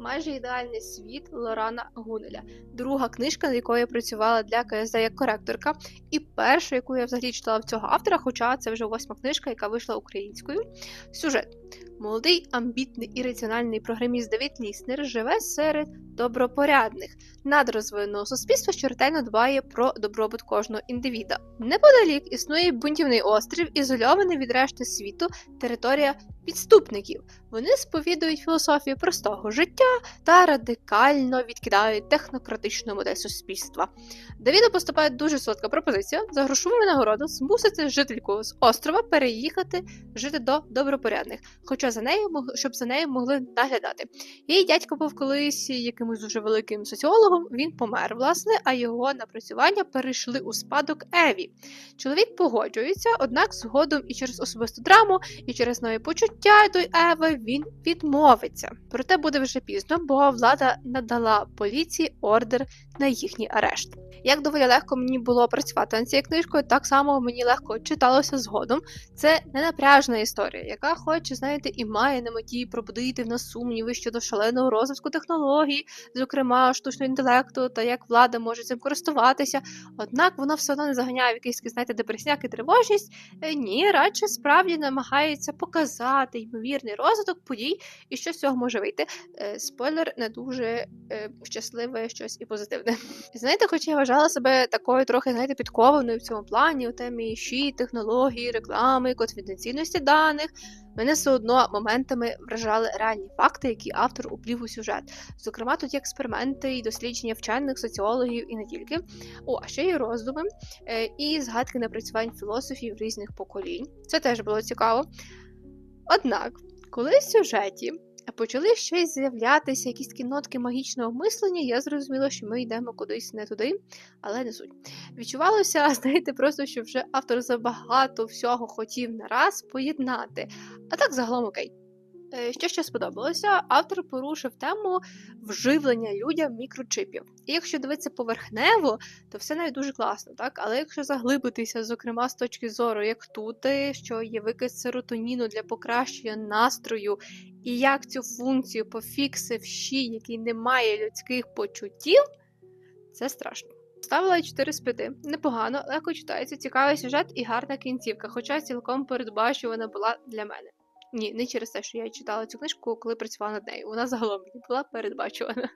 Майже ідеальний світ Лорана Гунеля. Друга книжка, над якою я працювала для КСД як коректорка, і перша, яку я взагалі читала в цього автора, хоча це вже восьма книжка, яка вийшла українською. Сюжет. Молодий, амбітний і раціональний програміст Давід Ліснер живе серед добропорядних, надрозвиненого суспільства, що ретельно дбає про добробут кожного індивіда. Неподалік існує бунтівний острів, ізольований від решти світу, територія підступників. Вони сповідують філософію простого життя та радикально відкидають технократичну модель суспільства. Давіду поступає дуже солодка пропозиція за грошову нагороду змусити жительку з острова переїхати жити до добропорядних, хоча за нею щоб за нею могли наглядати. Її дядько був колись якимось дуже великим соціологом. Він помер, власне, а його напрацювання перейшли у спадок Еві. Чоловік погоджується, однак згодом і через особисту драму, і через нові почуття до Еви він відмовиться. Проте буде вже пізно, бо влада надала поліції ордер на їхній арешт. Як доволі легко мені було працювати над цією книжкою, так само мені легко читалося згодом. Це ненапряжна історія, яка хоче, знаєте, і має на меті пробудити в нас сумніви щодо шаленого розвитку технологій, зокрема штучного інтелекту, та як влада може цим користуватися. Однак вона все одно не заганяє в якийсь, знаєте, депресняк і тривожність. Е, Ні, радше справді намагається показати ймовірний розвиток подій і що з цього може вийти. Е, Спойлер не дуже е, щасливе щось і позитивне. Знаєте, хоч я вважала себе такою трохи, знаєте, підкованою в цьому плані, у темі щі, технології, реклами, конфіденційності даних. Мене все одно моментами вражали реальні факти, які автор уплів у сюжет. Зокрема, тут є експерименти і дослідження вчених соціологів і не тільки. О, а ще є роздуми е, і згадки напрацювань філософів різних поколінь. Це теж було цікаво. Однак, коли в сюжеті почали щось з'являтися, якісь такі нотки магічного мислення, я зрозуміла, що ми йдемо кудись не туди, але не суть. Відчувалося, знаєте, просто що вже автор забагато всього хотів нараз поєднати. А так загалом окей. Е, Що ще сподобалося, автор порушив тему вживлення людям мікрочипів. І якщо дивитися поверхнево, то все навіть дуже класно, так? Але якщо заглибитися, зокрема з точки зору, як тут, е, що є викид серотоніну для покращення настрою, і як цю функцію пофіксив щі, який не має людських почуттів, це страшно. Ставила 4 з 5. Непогано, легко читається, цікавий сюжет і гарна кінцівка, хоча цілком передбачувана була для мене. Ні, не через те, що я читала цю книжку, коли працювала над нею. Вона загалом мені була передбачувана.